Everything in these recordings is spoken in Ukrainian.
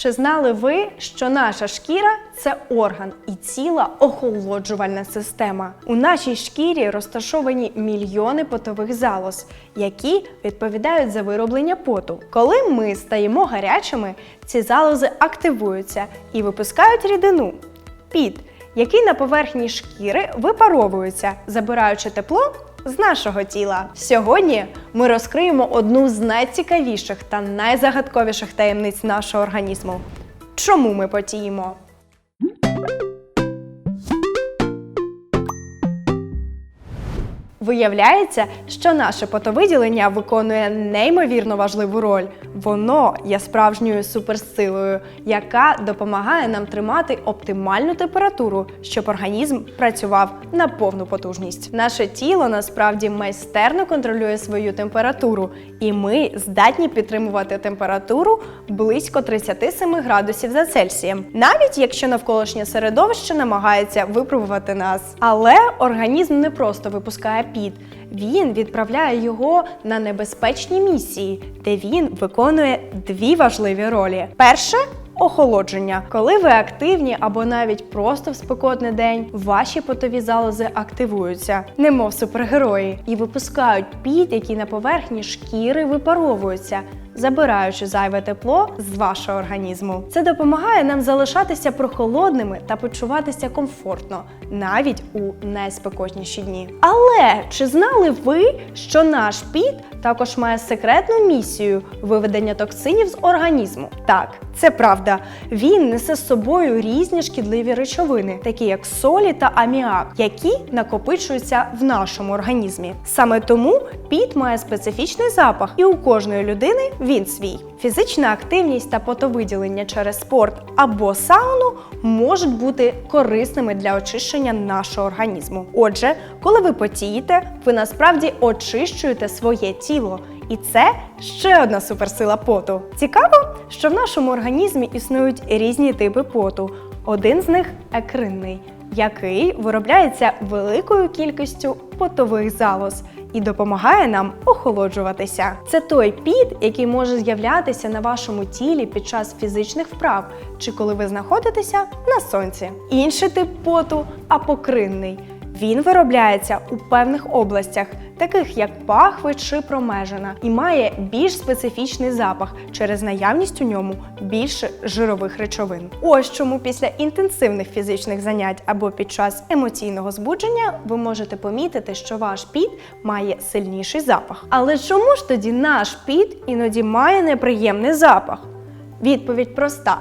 Чи знали ви, що наша шкіра це орган і ціла охолоджувальна система? У нашій шкірі розташовані мільйони потових залоз, які відповідають за вироблення поту. Коли ми стаємо гарячими, ці залози активуються і випускають рідину під, який на поверхні шкіри випаровується, забираючи тепло з нашого тіла. Сьогодні ми розкриємо одну з найцікавіших та найзагадковіших таємниць нашого організму. Чому ми потіємо? Виявляється, що наше потовиділення виконує неймовірно важливу роль. Воно є справжньою суперсилою, яка допомагає нам тримати оптимальну температуру, щоб організм працював на повну потужність. Наше тіло насправді майстерно контролює свою температуру, і ми здатні підтримувати температуру близько 37 градусів за Цельсієм, навіть якщо навколишнє середовище намагається випробувати нас. Але організм не просто випускає під, він відправляє його на небезпечні місії, де він виконує дві важливі ролі: перше охолодження. Коли ви активні або навіть просто в спекотний день, ваші потові залози активуються, немов супергерої, і випускають під, який на поверхні шкіри випаровується. Забираючи зайве тепло з вашого організму, це допомагає нам залишатися прохолодними та почуватися комфортно навіть у найспекотніші дні. Але чи знали ви, що наш піт також має секретну місію виведення токсинів з організму? Так, це правда. Він несе з собою різні шкідливі речовини, такі як солі та аміак, які накопичуються в нашому організмі. Саме тому піт має специфічний запах, і у кожної людини він свій. Фізична активність та потовиділення через спорт або сауну можуть бути корисними для очищення нашого організму. Отже, коли ви потієте, ви насправді очищуєте своє тіло. І це ще одна суперсила поту. Цікаво, що в нашому організмі існують різні типи поту. Один з них екринний, який виробляється великою кількістю потових залоз і допомагає нам охолоджуватися. Це той піт, який може з'являтися на вашому тілі під час фізичних вправ чи коли ви знаходитеся на сонці. Інший тип поту апокринний. Він виробляється у певних областях, таких як пахви чи промежина, і має більш специфічний запах через наявність у ньому більше жирових речовин. Ось чому після інтенсивних фізичних занять або під час емоційного збудження ви можете помітити, що ваш піт має сильніший запах. Але чому ж тоді наш піт іноді має неприємний запах? Відповідь проста.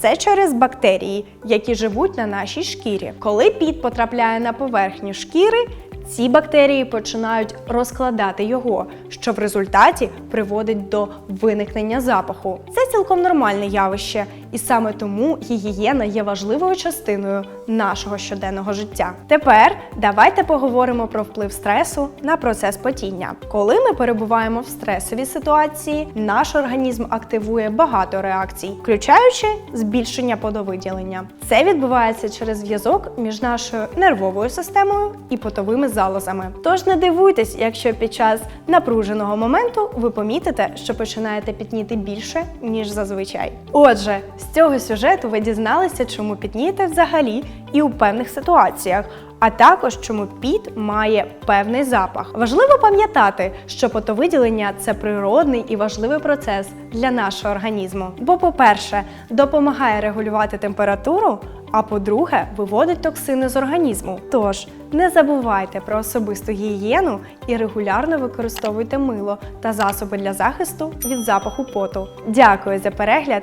Це через бактерії, які живуть на нашій шкірі. Коли піт потрапляє на поверхню шкіри, ці бактерії починають розкладати його, що в результаті приводить до виникнення запаху. Це цілком нормальне явище, і саме тому гігієна є важливою частиною нашого щоденного життя. Тепер давайте поговоримо про вплив стресу на процес потіння. Коли ми перебуваємо в стресовій ситуації, наш організм активує багато реакцій, включаючи збільшення подовиділення. Це відбувається через зв'язок між нашою нервовою системою і потовими залозами. Тож не дивуйтесь, якщо під час напруженого моменту ви помітите, що починаєте пітніти більше, ніж зазвичай. Отже, з цього сюжету ви дізналися, чому пітнієте взагалі і у певних ситуаціях. А також чому піт має певний запах. Важливо пам'ятати, що потовиділення це природний і важливий процес для нашого організму. Бо, по-перше, допомагає регулювати температуру, а по-друге, виводить токсини з організму. Тож не забувайте про особисту гігієну і регулярно використовуйте мило та засоби для захисту від запаху поту. Дякую за перегляд